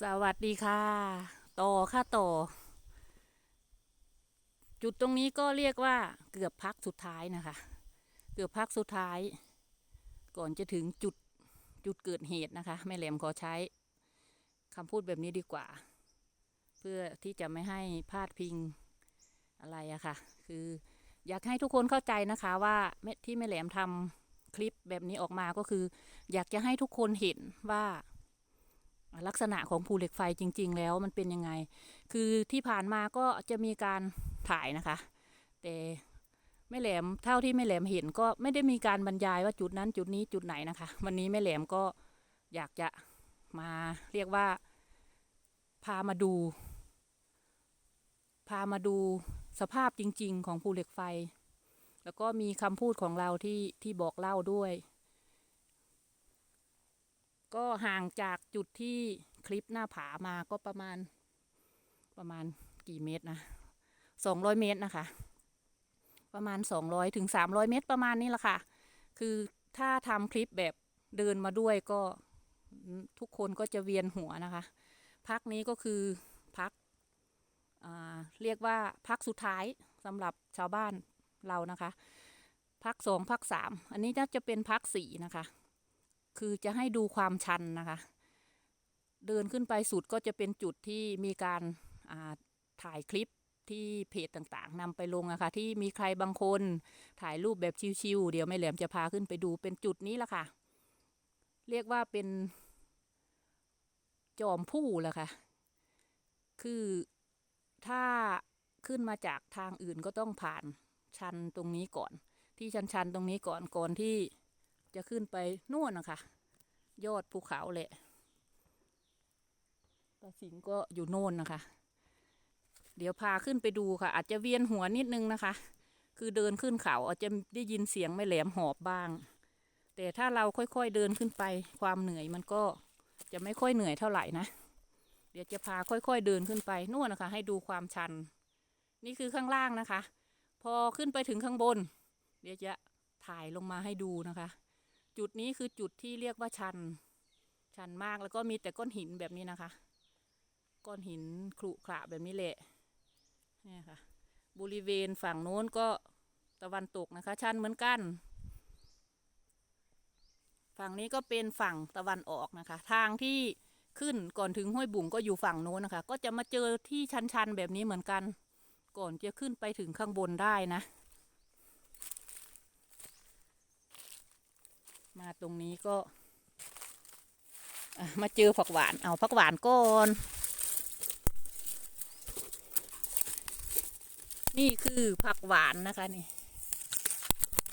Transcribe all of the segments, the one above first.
สวัสดีค่ะ ต่อค่ะต่อ จุดตรงนี้ก็เรียกว่าเกือบพักสุดท้ายนะคะ เกือบพักสุดท้าย ก่อนจะถึงจุดจุดเกิดเหตุนะคะ แม่แหลมขอใช้คำพูดแบบนี้ดีกว่า เพื่อที่จะไม่ให้พลาดพิงอะไรอะค่ะ คืออยากให้ทุกคนเข้าใจนะคะว่าแม่ที่แม่แหลมทำคลิปแบบนี้ออกมาก็คือ อยากจะให้ทุกคนเห็นว่า ลักษณะของภูเหล็กไฟจริง ๆ แล้วมันเป็นยังไง คือที่ผ่านมาก็จะมีการถ่ายนะคะ แต่แม่แหลมเท่าที่แม่แหลมเห็นก็ไม่ได้มีการบรรยายว่าจุดนั้นจุดนี้จุดไหนนะคะ วันนี้แม่แหลมก็อยากจะมาเรียกว่า พามาดู พามาดูสภาพจริง ๆ ของภูเหล็กไฟ แล้วก็มีคำพูดของเราที่ที่บอกเล่าด้วย ก็ห่างจากจุดที่คลิปหน้าผามาก็ประมาณ ประมาณกี่เมตรนะสองร้อยเมตรนะคะ ประมาณสองร้อยถึงสามร้อยเมตรประมาณนี้แหละค่ะ คือถ้าทำคลิปแบบเดินมาด้วยก็ทุกคนก็จะเวียนหัวนะคะ พักนี้ก็คือพักอ่าเรียกว่าพักสุดท้ายสำหรับชาวบ้านเรานะคะ พักสองพักสามอันนี้น่าจะเป็นพักสี่นะคะ คือจะให้ดูความชันนะคะ เดินขึ้นไปสุดก็จะเป็นจุดที่มีการาถ่ายคลิปที่เพจต่างๆนำไปลงนะคะที่มีใครบางคนถ่ายรูปแบบชิวๆเดี๋ยวไม่แหลมจะพาขึ้นไปดูเป็นจุดนี้ละค่ะ เรียกว่าเป็น จอมผู้แหละค่ะ คือถ้าขึ้นมาจากทางอื่นก็ต้องผ่านชันตรงนี้ก่อน ที่ชันๆตรงนี้ก่อนก่อนที่ จะขึ้นไปนู่นนะคะยอดภูเขาแหละตาสิงก็อยู่โน่นนะคะ เดี๋ยวพาขึ้นไปดูค่ะ อาจจะเวียนหัวนิดนึงนะคะ คือเดินขึ้นเขาอาจจะได้ยินเสียงไม่แหลมหอบบ้าง แต่ถ้าเราค่อยๆเดินขึ้นไปความเหนื่อยมันก็จะไม่ค่อยเหนื่อยเท่าไหร่นะ เดี๋ยวจะพาค่อยๆเดินขึ้นไปนู่นนะคะ ให้ดูความชัน นี่คือข้างล่างนะคะ พอขึ้นไปถึงข้างบน เดี๋ยวจะถ่ายลงมาให้ดูนะคะ จุดนี้คือจุดที่เรียกว่าชัน ชันมากแล้วก็มีแต่ก้อนหินแบบนี้นะคะ ก้อนหินขรุขระแบบนี้แหละเนี่ยค่ะ บริเวณฝั่งโน้นก็ตะวันตกนะคะ ชันเหมือนกัน ฝั่งนี้ก็เป็นฝั่งตะวันออกนะคะ ทางที่ขึ้นก่อนถึงห้วยบุ๋งก็อยู่ฝั่งโน้นนะคะ ก็จะมาเจอที่ชันๆแบบนี้เหมือนกัน ก่อนจะขึ้นไปถึงข้างบนได้นะ มาตรงนี้ก็มาเจอผักหวาน เอาผักหวานก่อน นี่คือผักหวานนะคะนี่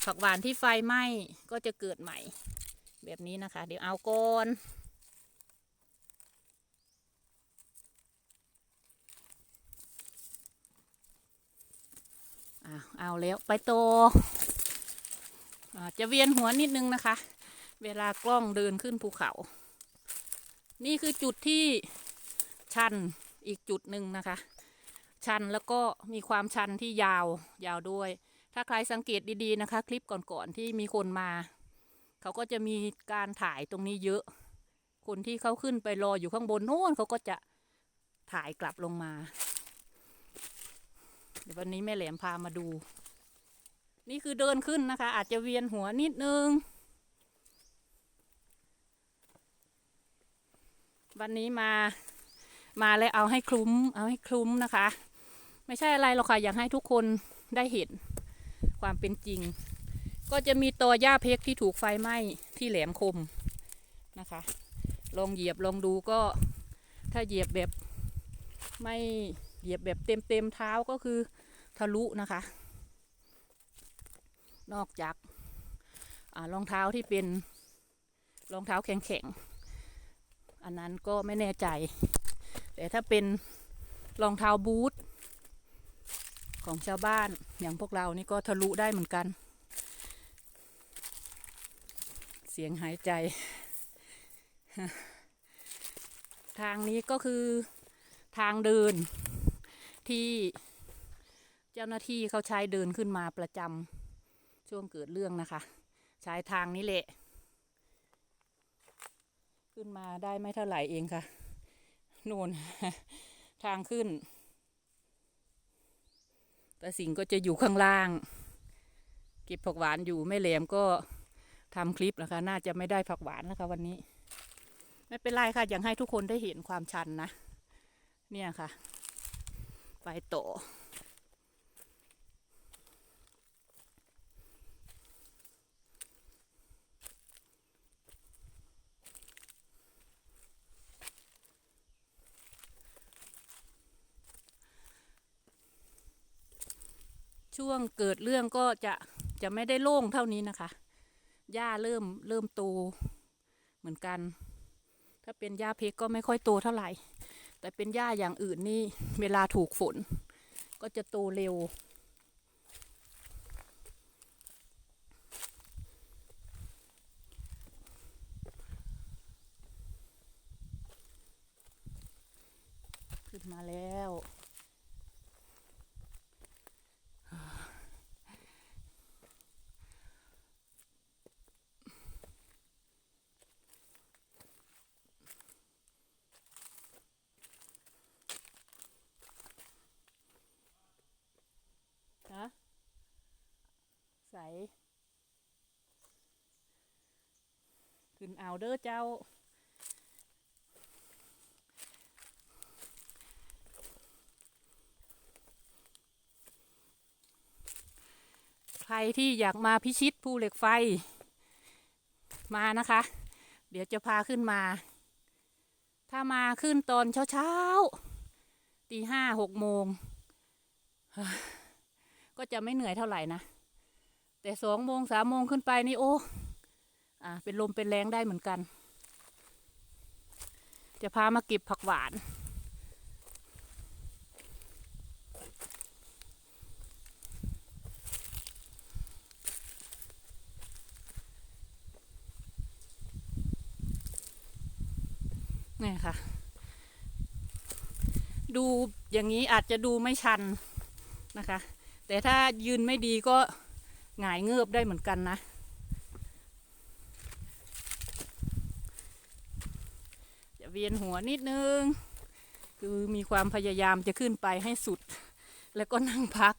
ผักหวานที่ไฟไหม้ก็จะเกิดใหม่ แบบนี้นะคะ เดี๋ยวเอาก่อน เอาแล้วไปโต จะเวียนหัวนิดนึงนะคะ เวลากล้องเดินขึ้นภูเขา นี่คือจุดที่ชันอีกจุดหนึ่งนะคะ ชันแล้วก็มีความชันที่ยาวยาวด้วย ถ้าใครสังเกตดีๆนะคะ คลิปก่อนๆที่มีคนมา เขาก็จะมีการถ่ายตรงนี้เยอะ คนที่เขาขึ้นไปรออยู่ข้างบนโน้นเขาก็จะถ่ายกลับลงมา เดี๋ยววันนี้แม่แหลมพามาดู นี่คือเดินขึ้นนะคะ อาจจะเวียนหัวนิดนึง วันนี้มา มาแล้วเอาให้คลุ้ม เอาให้คลุ้มนะคะ ไม่ใช่อะไรหรอกค่ะ อยากให้ทุกคนได้เห็นความเป็นจริง ก็จะมีตัวหญ้าเพกที่ถูกไฟไหม้ที่แหลมคมนะคะ ลองเหยียบลองดูก็ถ้าเหยียบแบบไม่เหยียบแบบเต็มเต็มเท้าก็คือทะลุนะคะ นอกจากรองเท้าที่เป็นรองเท้าแข็งๆ อันนั้นก็ไม่แน่ใจ แต่ถ้าเป็นรองเท้าบูทของชาวบ้านอย่างพวกเรานี่ก็ทะลุได้เหมือนกัน เสียงหายใจ ทางนี้ก็คือทางเดินที่เจ้าหน้าที่เขาใช้เดินขึ้นมาประจำ ช่วงเกิดเรื่องนะคะใช้ทางนี้แหละ ขึ้นมาได้ไม่เท่าไหร่เองค่ะนู่นทางขึ้น แต่สิ่งก็จะอยู่ข้างล่าง เก็บผักหวานอยู่แม่แหลมก็ทำคลิปนะคะ น่าจะไม่ได้ผักหวานนะคะ วันนี้ ไม่เป็นไรค่ะอยากให้ทุกคนได้เห็นความชันนะ เนี่ยค่ะ ไปต่อ ช่วงเกิดเรื่องก็จะจะไม่ได้โล่งเท่านี้นะคะ หญ้าเริ่มเริ่มโตเหมือนกัน ถ้าเป็นหญ้าเพกก็ไม่ค่อยโตเท่าไหร่ แต่เป็นหญ้าอย่างอื่นนี่เวลาถูกฝน ก็จะโตเร็ว ขึ้นมาแล้ว ฮะใส ขึ้นเอาเด้อเจ้า ใครที่อยากมาพิชิตภูเหล็กไฟ มานะคะ เดี๋ยวจะพาขึ้นมา ถ้ามาขึ้นตอนเช้าๆตีห้าหกโมง ก็จะไม่เหนื่อยเท่าไหร่นะ แต่สองโมงสามโมงขึ้นไปนี่โอ้ อ่าเป็นลมเป็นแรงได้เหมือนกัน จะพามาเก็บผักหวานนี่ค่ะ ดูอย่างนี้อาจจะดูไม่ชันนะคะ แต่ถ้ายืนไม่ดีก็หงายเงือบได้เหมือนกันนะ จะ เวียนหัวนิดนึง คือมีความพยายามจะขึ้นไปให้สุด แล้วก็นั่งพัก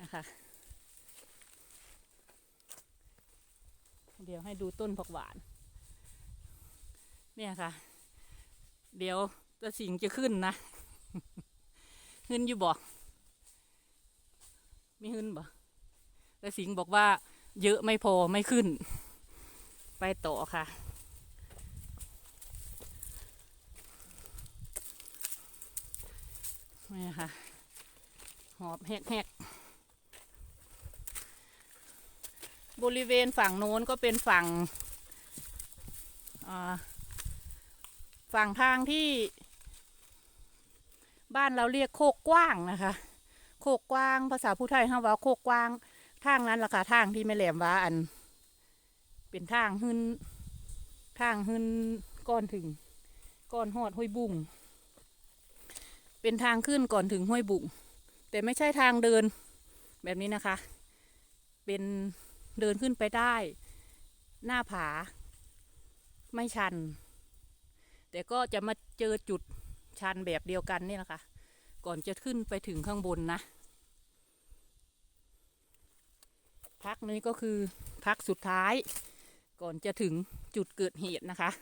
นะคะเดี๋ยวให้ดูต้นผักหวาน เนี่ยค่ะ เดี๋ยวตะสิงจะขึ้นนะขึ้นอยู่บอกไม่ขึ้นบ่แต่สิงบอกว่าเยอะไม่พอไม่ขึ้น ไปต่อค่ะ นี่ค่ะ หอบแหกๆบริเวณฝั่งโน้นก็เป็นฝั่งฝั่งทางที่ บ้านเราเรียกโคกกว้างนะคะ โคกกว้างภาษาผู้ไทยเขาว่าโคกกว้างทางนั้นล่ะค่ะทางที่แม่แหลมว่าอัน เป็นทางหึนทางหึนก่อนถึงก่อนหอดห้วยบุ่ง เป็นทางขึ้นก่อนถึงห้วยบุ่งแต่ไม่ใช่ทางเดินแบบนี้นะคะ เป็นเดินขึ้นไปได้ หน้าผา ไม่ชัน แต่ก็จะมาเจอจุดชันแบบเดียวกันนี่แหละค่ะ ก่อนจะขึ้นไปถึงข้างบนนะพักนี้ก็คือพักสุดท้าย ก่อนจะถึงจุดเกิดเหตุนะคะ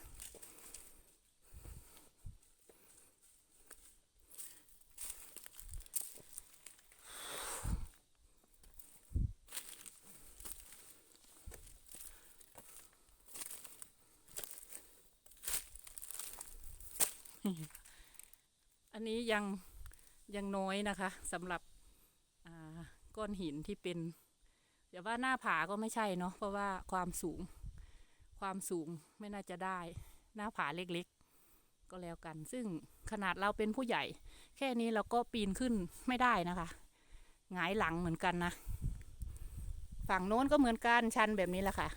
อั นี้ยังยังน้อยนะคะสำหรับก้อนหินที่เป็นแต่ว่าหน้าผาก็ไม่ใช่เนาะเพราะว่าความสูงความสูงไม่น่าจะได้ หน้าผาเล็กๆ ก็แล้วกัน ซึ่งขนาดเราเป็นผู้ใหญ่ แค่นี้เราก็ปีนขึ้นไม่ได้นะคะหงายหลังเหมือนกันนะ ฝั่งโน้นก็เหมือนกันชันแบบนี้แหละค่ะ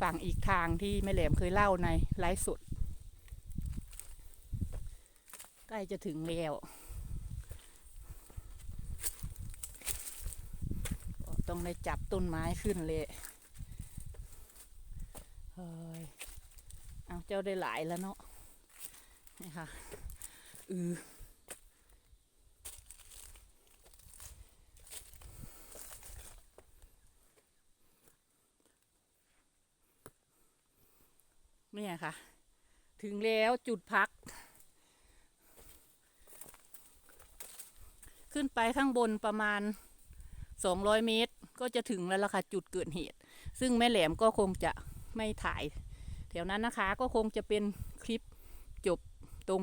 ฝั่งอีกทางที่แม่แหลมเคยเล่าในไลฟ์สด ใก ล้จะถึงแล้วก็ต้องได้จับต้นไม้ขึ้นเลยเฮ้ยเอาเจ้าได้หลายแล้วเนาะนี่ค่ะอือเนี่ยค่ะ ถึงแล้วจุดพัก ขึ้นไปข้างบนประมาณ 200 เมตร ก็จะถึงแล้วล่ะค่ะจุดเกิดเหตุ ซึ่งแม่แหลมก็คงจะไม่ถ่าย แถวนั้นนะคะก็คงจะเป็นคลิปจบตรง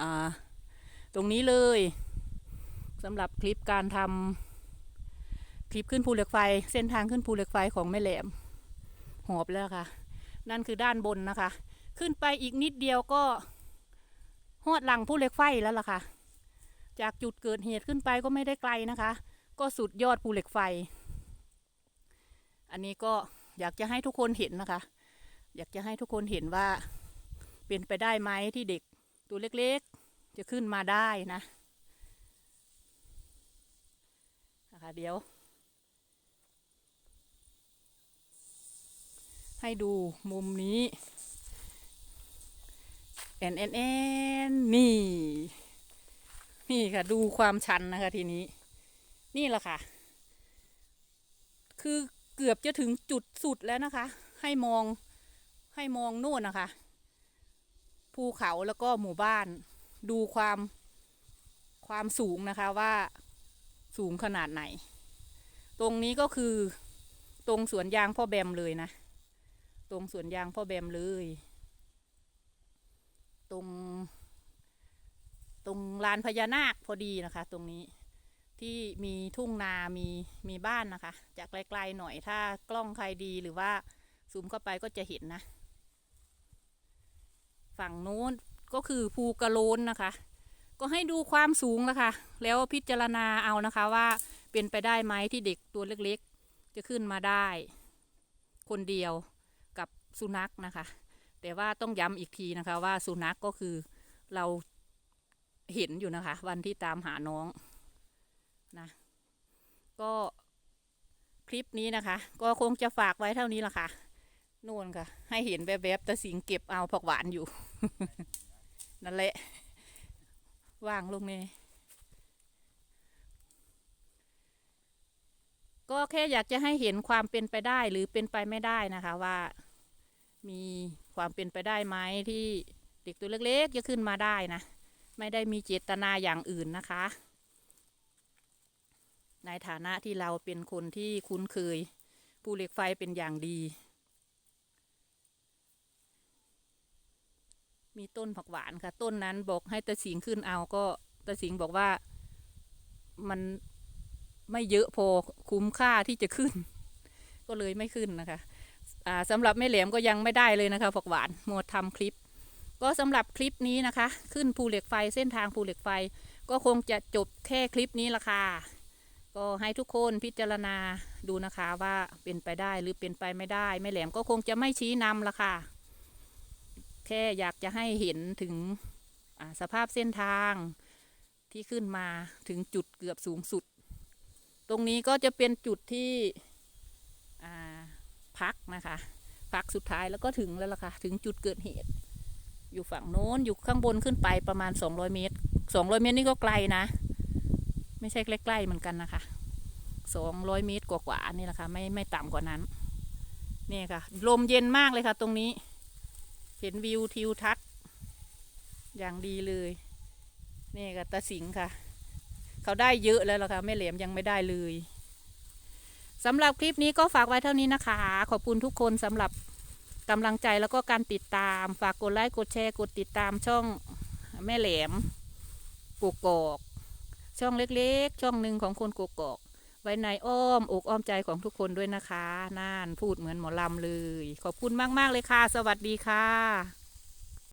อ่าตรงนี้เลยสำหรับคลิปการทำคลิปขึ้นภูเหล็กไฟ เส้นทางขึ้นภูเหล็กไฟของแม่แหลมหอบแล้วค่ะ นั่นคือด้านบนนะคะ ขึ้นไปอีกนิดเดียวก็หอดหลังภูเหล็กไฟแล้วล่ะค่ะ จากจุดเกิดเหตุขึ้นไปก็ไม่ได้ไกลนะคะ ก็สุดยอดภูเหล็กไฟ อันนี้ก็อยากจะให้ทุกคนเห็นนะคะ อยากจะให้ทุกคนเห็นว่าเป็นไปได้ไหมที่เด็กตัวเล็กๆ จะขึ้นมาได้นะนะคะเดี๋ยว ให้ดูมุมนี้แอนแอนแอนนี่ นี่ค่ะ ดูความชันนะคะทีนี้ นี่แหละค่ะ คือเกือบจะถึงจุดสุดแล้วนะคะ ให้มองให้มองนู่นนะคะ ภูเขาแล้วก็หมู่บ้าน ดูความความสูงนะคะว่าสูงขนาดไหน ตรงนี้ก็คือตรงสวนยางพ่อแบมเลยนะ ตรงสวนยางพ่อแบมเลย ตรง ตรงลานพญานาคพอดีนะคะ ตรงนี้ที่มีทุ่งนา มีมีบ้านนะคะ จากไกลๆหน่อยถ้ากล้องใครดีหรือว่าซูมเข้าไปก็จะเห็นนะ ฝั่งโน้นก็คือภูกระโลนนะคะ ก็ให้ดูความสูงนะคะ แล้วพิจารณาเอานะคะว่าเป็นไปได้ไหมที่เด็กตัวเล็กๆ จะขึ้นมาได้ คนเดียวกับสุนัขนะคะ แต่ว่าต้องย้ำอีกทีนะคะว่าสุนัขก็คือเรา เห็นอยู่นะคะ วันที่ตามหาน้องนะก็คลิปนี้นะคะ ก็คงจะฝากไว้เท่านี้ละค่ะนู่นค่ะ ให้เห็นแวบๆแต่สิงเก็บเอาผักหวานอยู่ นั่นแหละวางลงนี่ก็แค่อยากจะให้เห็นความเป็นไปได้หรือเป็นไปไม่ได้นะคะว่ามีความเป็นไปได้ไหมที่เด็กตัวเล็กๆจะขึ้นมาได้นะ ไม่ได้มีเจตนาอย่างอื่นนะคะ ในฐานะที่เราเป็นคนที่คุ้นเคยภูเหล็กไฟเป็นอย่างดี มีต้นผักหวานค่ะ ต้นนั้นบอกให้ตาสิงขึ้นเอาก็ตาสิงบอกว่ามันไม่เยอะพอคุ้มค่าที่จะขึ้น ก็เลยไม่ขึ้นนะคะอ่าสำหรับแม่แหลมก็ยังไม่ได้เลยนะคะผักหวานหมดทำคลิป ก็สำหรับคลิปนี้นะคะ ขึ้นภูเหล็กไฟเส้นทางภูเหล็กไฟ ก็คงจะจบแค่คลิปนี้ละค่ะก็ให้ทุกคนพิจารณาดูนะคะว่าเป็นไปได้หรือเป็นไปไม่ได้แม่แหลมก็คงจะไม่ชี้นำละค่ะ แค่อยากจะให้เห็นถึงสภาพเส้นทางที่ขึ้นมาถึงจุดเกือบสูงสุด ตรงนี้ก็จะเป็นจุดที่พักนะคะ พักสุดท้ายแล้วก็ถึงแล้วล่ะค่ะ ถึงจุดเกิดเหตุ อยู่ฝั่งโน้นอยู่ข้างบนขึ้นไปประมาณ 200 เมตร 200 เมตรนี่ก็ไกลนะ ไม่ใช่ใกล้ๆเหมือนกันนะคะ 200 เมตรกว่าๆนี่แหละค่ะไม่ไม่ต่ำกว่านั้นนี่ค่ะ ลมเย็นมากเลยค่ะ ตรงนี้ เห็นวิวทิวทัศน์อย่างดีเลยนี่ค่ะตาสิงค่ะ เขาได้เยอะแล้วล่ะค่ะแม่เหลมยังไม่ได้เลยสำหรับคลิปนี้ก็ฝากไว้เท่านี้นะคะ ขอบคุณทุกคนสำหรับ กำลังใจแล้วก็การติดตาม ฝากกดไลค์กดแชร์กดติดตามช่องแม่แหลมกุกกอกช่องเล็กๆ ช่องหนึ่งของคนกกอกไว้ในอ้อมอกอ้อมใจของทุกคนด้วยนะคะน่านพูดเหมือนหมอลำเลย ขอบคุณมากๆเลยค่ะ สวัสดีค่ะ